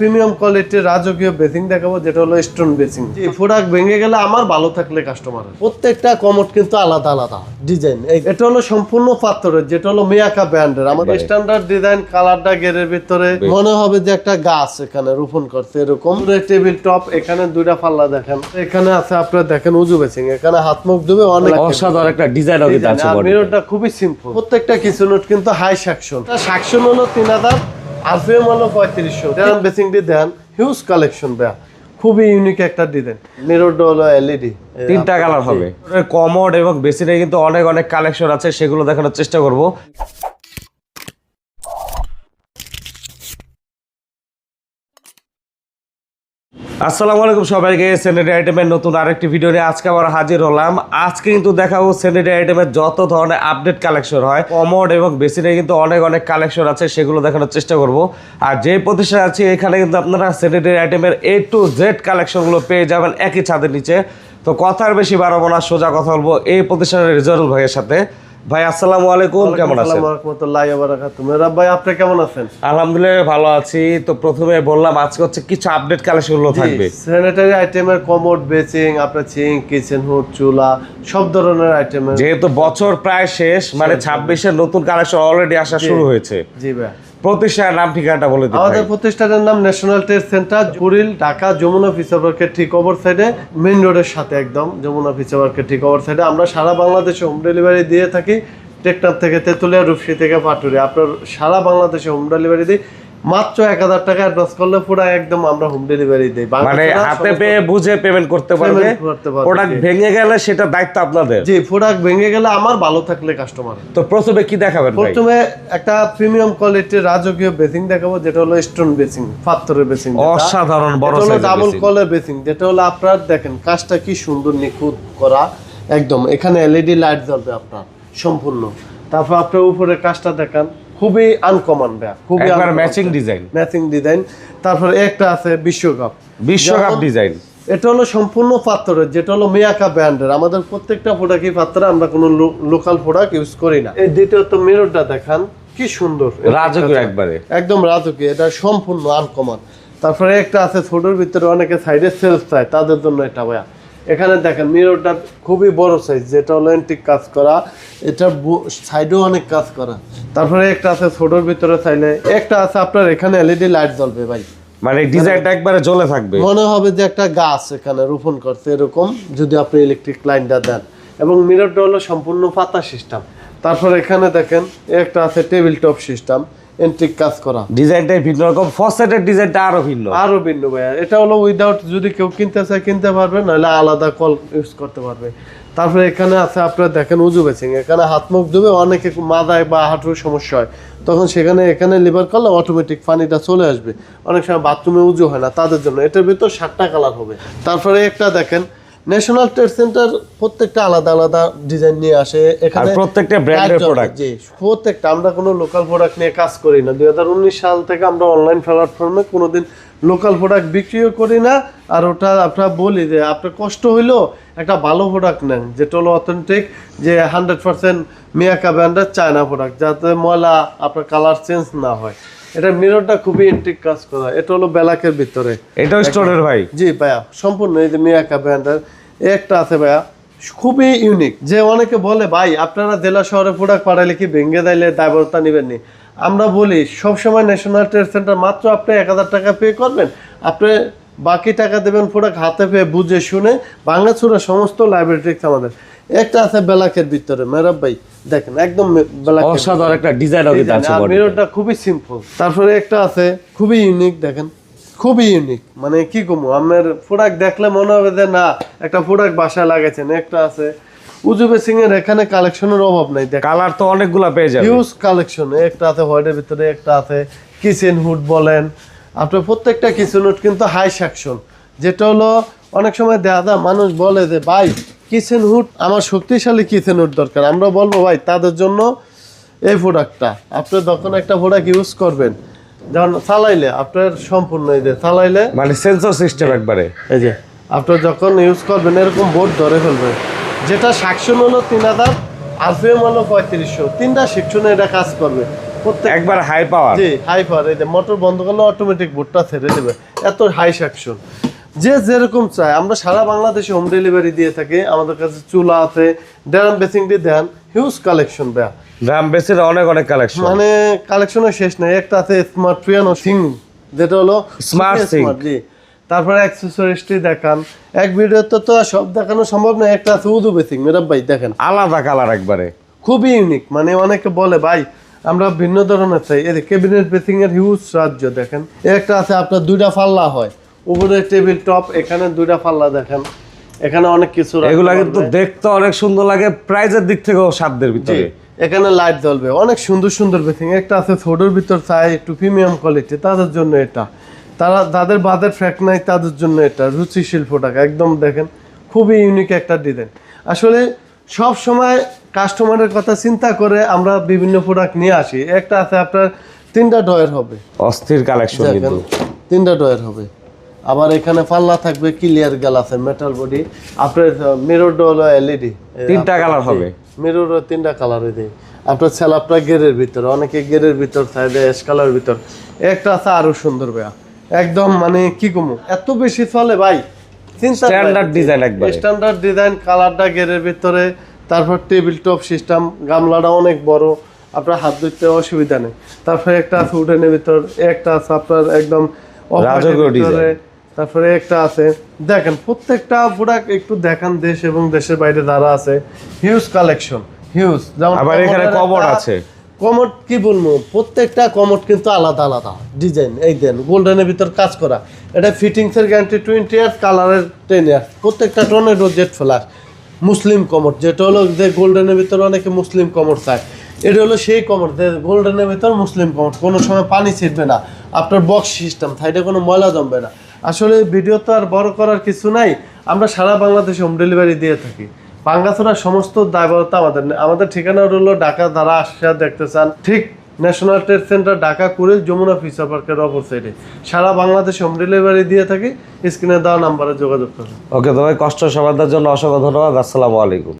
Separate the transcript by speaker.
Speaker 1: Premium কোয়ালিটির রাজকীয় basin দেখাবো যেটা হলো স্টোন বেসিং। এই প্রোডাক্ট ভেঙে গেলে আমার ভালো থাকলে কাস্টমার প্রত্যেকটা কমোড কিন্তু আলাদা আলাদা ডিজাইন এটা হলো সম্পূর্ণ পাথরের যেটা হলো মিয়াকা ব্র্যান্ডের। আমাদের স্ট্যান্ডার্ড ডিজাইন কালারটা গেরের ভিতরে। মনে হবে যে একটা গাছ এখানে রোপণ করছে এরকম। টেবিল টপ এখানে দুইটা পাল্লা দেখেন। এখানে আছে আপনার দেখেন উজু বেসিং এখানে হাত মুখ ধুবে অনেক
Speaker 2: অসাধারণ একটা ডিজাইনও কিন্তু আছে।
Speaker 1: মিররটা খুবই সিম্পল প্রত্যেকটা কিছু নোট কিন্তু হাই সাকশন সাকশন হলো তিন হাজার আরপিএম হলো পঁয়ত্রিশশো। দেন বেসিংটি দেন। হিউজ কালেকশন দেয়া খুবই ইউনিক একটা ডিজাইন মিরর হলো এলইডি
Speaker 2: তিনটা কালার হবে। কমোড এবং বেসিনে কিন্তু অনেক অনেক কালেকশন আছে সেগুলো দেখানোর চেষ্টা করব। আসসালামু আলাইকুম সবাইকে স্যানিটারি আইটেমের নতুন আরেকটি ভিডিও নিয়ে আজকে আবার হাজির হলাম। আজকে কিন্তু দেখাবো স্যানিটারি আইটেমের যত ধরনের আপডেট কালেকশন হয় কমোড এবং বেসিনে কিন্তু অনেক অনেক কালেকশন আছে, সেগুলো দেখানোর চেষ্টা করব। আর যে প্রতিষ্ঠান আছে, এখানে কিন্তু আপনারা স্যানিটারি আইটেমের এ টু জেড কালেকশনগুলো পেয়ে যাবেন একই ছাদের নিচে। তো কথার বেশি বাড়াবো না, সোজা কথা বলব এই প্রতিষ্ঠানের রিজার্ভ ভাইয়ের সাথে। ভাই আসসালামু আলাইকুম কেমন আছেন?
Speaker 1: ভাই আপনি কেমন আছেন?
Speaker 2: আলহামদুলিল্লাহ ভালো আছি। তো প্রথমে বললাম আজকে হচ্ছে কিছু আপডেট কালেকশনগুলো থাকবে।
Speaker 1: স্যানিটারি আইটেমের কমোড বেচিং আপনার চিং কিচেন হুড চুলা সব ধরনের আইটেমের
Speaker 2: যেহেতু বছর প্রায় শেষ মানে ছাব্বিশের নতুন কালেকশন অলরেডি আসা শুরু হয়েছে।
Speaker 1: জি ভাই।
Speaker 2: প্রতিষ্ঠানের নাম ঠিকানাটা বলে দিন
Speaker 1: আমাদের প্রতিষ্ঠানের নাম national test centre Kuril Dhaka Jamuna future পার্কের ঠিক ওভার সাইডে মেইন রোডের সাথে একদম যমুনা ফিচার ঠিক ওভার সাইডে আমরা সারা বাংলাদেশে হোম ডেলিভারি দিয়ে থাকি টেকনাফ থেকে তেঁতুলিয়া রূপসী থেকে পাটুরি আপনার সারা বাংলাদেশে হোম ডেলিভারি দিই মাত্র এক হাজার টাকা অ্যাডভান্স করলে পুরো একদম আমরা হোম ডেলিভারি দিই।
Speaker 2: মানে হাতে পেয়ে বুঝে পেমেন্ট করতে পারবে। প্রোডাক্ট ভেঙে গেলে সেটা দায়িত্ব আপনাদের।
Speaker 1: জি প্রোডাক্ট ভেঙে গেলে আমার ভালো থাকলে কাস্টমার
Speaker 2: তো প্রথমে কি দেখাবেন
Speaker 1: প্রথমে একটা প্রিমিয়াম কোয়ালিটির রাজকীয় বেসিং দেখাবো যেটা হলো স্টোন বেসিং পাথরের বেসিং
Speaker 2: অসাধারণ বড়
Speaker 1: হলো ডাবল কলের বেসিং যেটা হলো আপনার দেখেন কাজটা কি সুন্দর নিখুঁত করা একদম। এখানে এলইডি লাইট জ্বলবে আপনার সম্পূর্ণ। তারপর আপনার উপরে কাজটা দেখান। খুবই আনকমন ব্যা খুবই
Speaker 2: একবার ম্যাচিং ডিজাইন
Speaker 1: ম্যাচিং ডিজাইন তারপরে একটা আছে বিশ্বকাপ।
Speaker 2: বিশ্বকাপ ডিজাইন
Speaker 1: এটা হলো সম্পূর্ণ পাত্রের যেটা হলো মিয়াকা ব্র্যান্ডের। আমাদের প্রত্যেকটা প্রোডাক্টই পাত্রে আমরা কোনো লোকাল প্রোডাক্ট ইউজ করি না। এই দ্বিতীয়ত মিররটা দেখান কি সুন্দর।
Speaker 2: রাজকীয় একবারে।
Speaker 1: একদম রাজকীয় এটা সম্পূর্ণ আনকমন তারপরে একটা আছে ছোটোর ভিতরে অনেকে সাইডে সেলফ চায় তাদের জন্য এটা ভাইয়া। এখানে দেখেন মিররটা খুবই বড় সাইজ যেটা হলো এন্টিক কাজ করা। এটা সাইডেও অনেক কাজ করা। তারপরে একটা আছে ছোটোর ভিতরে চাইলে। একটা আছে আপনার এখানে এলইডি লাইট জ্বলবে ভাই।
Speaker 2: মানে ডিজাইনটা একবারে জ্বলে থাকবে।
Speaker 1: মনে হবে যে একটা গাছ এখানে রোপণ করছে এরকম যদি আপনি ইলেকট্রিক লাইনটা দেন। এবং মিররটা হলো সম্পূর্ণ পাতা সিস্টেম তারপর এখানে দেখেন একটা আছে টেবিল টপ সিস্টেম এন্ট্রিক কাজ করা।
Speaker 2: ডিজাইনটাই ভিন্ন রকম ফসেটের ডিজাইনটা আরও ভিন্ন।
Speaker 1: আরও ভিন্ন ভাইয়া। এটা হলো উইদাউট যদি কেউ কিনতে চায় কিনতে পারবে নাহলে আলাদা কল ইউজ করতে পারবে। তারপরে এখানে আছে আপনারা দেখেন উজু বেচিং এখানে হাত মুখ ধুবে অনেকে মাথায় বা হাঁটুর সমস্যা হয়। তখন সেখানে এখানে লিভার করলে অটোমেটিক পানিটা চলে আসবে। অনেক সময় বাথরুমে উজু হয় না তাদের জন্য। এটার ভিতর সাতটা কালার হবে। তারপরে একটা দেখেন ন্যাশনাল ট্রেড সেন্টার প্রত্যেকটা আলাদা আলাদা ডিজাইন নিয়ে আসে। এখানে
Speaker 2: প্রত্যেকটা ব্র্যান্ডের প্রোডাক্ট
Speaker 1: জি প্রত্যেকটা আমরা কোনো লোকাল প্রোডাক্ট নিয়ে কাজ করি না। দুই সাল থেকে আমরা অনলাইন প্ল্যাটফর্মে কোনোদিন লোকাল প্রোডাক্ট বিক্রিও করি না। আর ওটা আপনার বলি যে আপনার কষ্ট হইল একটা ভালো প্রোডাক্ট নেন যেটা হলো অথেন্টিক যে হান্ড্রেড পার্সেন্ট মিয়াকা ব্র্যান্ডের চায়না প্রোডাক্ট যাতে ময়লা আপনার কালার চেঞ্জ না হয়। এটা মিররটা খুবই ইন্টিক কাজ করা। এটা হলো বেলাকের ভিতরে।
Speaker 2: এটাও স্টোরের ভাই?
Speaker 1: জি ভাইয়া সম্পূর্ণ এই যে মিয়াকা ব্র্যান্ডের। একটা আছে ভাইয়া খুবই ইউনিক যে অনেকে বলে ভাই আপনারা জেলা শহরে প্রোডাক্ট পাঠাইলে কি ভেঙে দিলে দায়বদ্ধতা নেবেন নি? আমরা বলি সবসময় ন্যাশনাল ট্রেড সেন্টার মাত্র আপনি এক হাজার টাকা পে করবেন। আপনি বাকি টাকা দেবেন প্রোডাক্ট হাতে পেয়ে বুঝে শুনে বাংলা সমস্ত লাইব্রেরিটিক্স আমাদের। একটা আছে বেলাকের ভিতরে মেরাব ভাই দেখেন একদম
Speaker 2: অসাধারণ একটা ডিজাইনও কিন্তু আছে
Speaker 1: মিররটা খুবই সিম্পল তারপরে একটা আছে খুবই ইউনিক দেখেন খুবই ইউনিক মানে কি কমু আমার প্রোডাক্ট দেখলে মনে হবে যে না একটা প্রোডাক্ট বাসায় লাগাইছেন। একটা আছে উজুবে সিং এর এখানে কালেকশনের অভাব নাই দেখ
Speaker 2: কালার তো অনেকগুলা পেয়ে যাবে।
Speaker 1: হিউজ কালেকশন একটা আছে হোয়াইটের ভিতরে একটা আছে কিচেন হুড বলেন। আপনার প্রত্যেকটা কিচেন হুড কিন্তু হাই সেকশন যেটা হলো অনেক সময় দেখা মানুষ বলে যে ভাই কিচেন হুড আমার শক্তিশালী কিচেন হুড দরকার। আমরা বলব ভাই তাদের জন্য এই প্রোডাক্টটা। আপনি যখন একটা প্রোডাক্ট ইউজ করবেন। যখন চালাইলে আপনার সম্পূর্ণ এই যে চালাইলে
Speaker 2: মানে সেন্সর সিস্টেম একবারে।
Speaker 1: এই যে আপনার যখন ইউজ করবেন এরকম বোর্ড ধরে ফেলবে। যেটা সেকশন হলো তিন হাজার আরপিএম হলো পঁয়ত্রিশশো। তিনটা সেকশনে এটা কাজ করবে। প্রত্যেক
Speaker 2: একবার হাই পাওয়ার
Speaker 1: জি হাই পাওয়ার এই যে মোটর বন্ধ করলে অটোমেটিক ভুট্টা ছেড়ে দেবে। এত হাই সাকশন যে যেরকম চায়। আমরা সারা বাংলাদেশে হোম ডেলিভারি দিয়ে থাকি। আমাদের কাছে চুলা আছে ড্রাম বেসিং দিয়ে দেন হিউজ কালেকশন দেয়া
Speaker 2: ড্রাম বেসের অনেক অনেক কালেকশন
Speaker 1: মানে কালেকশনের শেষ নাই। একটা আছে স্মার্ট পিয়ানো সিং যেটা হলো স্মার্ট সিং। তারপরে অ্যাক্সেসরিজটি দেখান। এক ভিডিওতে তো আর সব দেখানো সম্ভব না একটা আছে উদু বেসিং মেরাব ভাই দেখেন।
Speaker 2: আলাদা কালার একবারে।
Speaker 1: খুবই ইউনিক মানে অনেকে বলে ভাই আমরা ভিন্ন ধরনের চাই। এই ক্যাবিনেট বেসিং এর হিউজ রাজ্য দেখেন। একটা আছে আপনার দুইটা পাল্লা হয়। উপরে টেবিল টপ এখানে দুইটা পাল্লা দেখেন। এখানে অনেক কিছু
Speaker 2: এগুলা কিন্তু দেখতে অনেক সুন্দর লাগে প্রাইজের দিক থেকেও সাধ্যের ভিতরে।
Speaker 1: এখানে লাইট জ্বলবে অনেক সুন্দর সুন্দর বেথিং। একটা আছে ছোটোর ভিতর চাই একটু প্রিমিয়াম কোয়ালিটি তাদের জন্য এটা। তারা যাদের বাদের ফ্যাক নাই তাদের জন্য এটা রুচিশীল প্রোডাক্ট একদম দেখেন খুবই ইউনিক একটা ডিজাইন আসলে সব সময় কাস্টমারের কথা চিন্তা করে আমরা বিভিন্ন প্রোডাক্ট নিয়ে আসি। একটা আছে আপনার তিনটা ডয়ের হবে।
Speaker 2: অস্থির কালেকশন
Speaker 1: তিনটা ডয়ের হবে। আবার এখানে পাল্লা থাকবে ক্লিয়ার আছে মেটাল বডি আপনার মিরর হলো এলইডি
Speaker 2: তিনটা কালার হবে।
Speaker 1: মিরর তিনটা কালার যায় আপনার স্যালাপটা গেরের ভিতর অনেকে গেরের ভিতর চাইবে অ্যাশ কালার ভিতর। একটা আছে আরও সুন্দর ভাইয়া। একদম মানে কি কমু এত বেশি চলে ভাই।
Speaker 2: স্ট্যান্ডার্ড ডিজাইন একবারে।
Speaker 1: স্ট্যান্ডার্ড ডিজাইন কালারটা গেরের ভিতরে। তারপর টেবিল টপ সিস্টেম গামলাটা অনেক বড়। আপনার হাত ধরতে অসুবিধা নেই। তারপরে একটা আছে উডেনের ভিতর একটা আছে আপনার একদম
Speaker 2: রাজকীয় design।
Speaker 1: তারপরে একটা আছে। দেখেন প্রত্যেকটা প্রোডাক্ট একটু দেখান দেশ এবং দেশের বাইরে যারা আছে হিউজ কালেকশন হিউজ যেমন
Speaker 2: আবার এখানে
Speaker 1: একটা-
Speaker 2: আছে।
Speaker 1: কমোড কি বলব? প্রত্যেকটা কমোড কিন্তু আলাদা আলাদা। ডিজাইন এই দেন গোল্ডেনের ভিতর কাজ করা। এটা ফিটিংস এর গ্যারান্টি টোয়েন্টি ইয়ার্স কালারের টেন ইয়ার্স প্রত্যেকটা টর্নেডো জেট ফ্লাশ মুসলিম কমোড যেটা হলো যে গোল্ডেনের ভিতর অনেকে মুসলিম কমোড চায়। এটা হলো সেই কমোড যে গোল্ডেনের ভিতর মুসলিম কমোড কোনো সময় পানি ছিটবে না। আপনার বক্স সিস্টেম সাইডে কোনো ময়লা জমবে না। আসলে ভিডিও তো আর বড় করার কিছু নাই। আমরা সারা বাংলাদেশে হোম ডেলিভারি দিয়ে থাকি। পাঙ্গাছড়ার সমস্ত দায়বদ্ধতা আমাদের। আমাদের ঠিকানা হলো ঢাকা দ্বারা আসিয়া দেখতে চান। ঠিক national trade centre Dhaka Kuril Jamuna future পার্কের অপর সাইডে সারা বাংলাদেশে হোম ডেলিভারি দিয়ে থাকি। স্ক্রিনে দেওয়া নাম্বারে যোগাযোগ করুন।
Speaker 2: ওকে তো ভাই কষ্ট সমাধানের জন্য অসংখ্য ধন্যবাদ। আসসালামু আলাইকুম।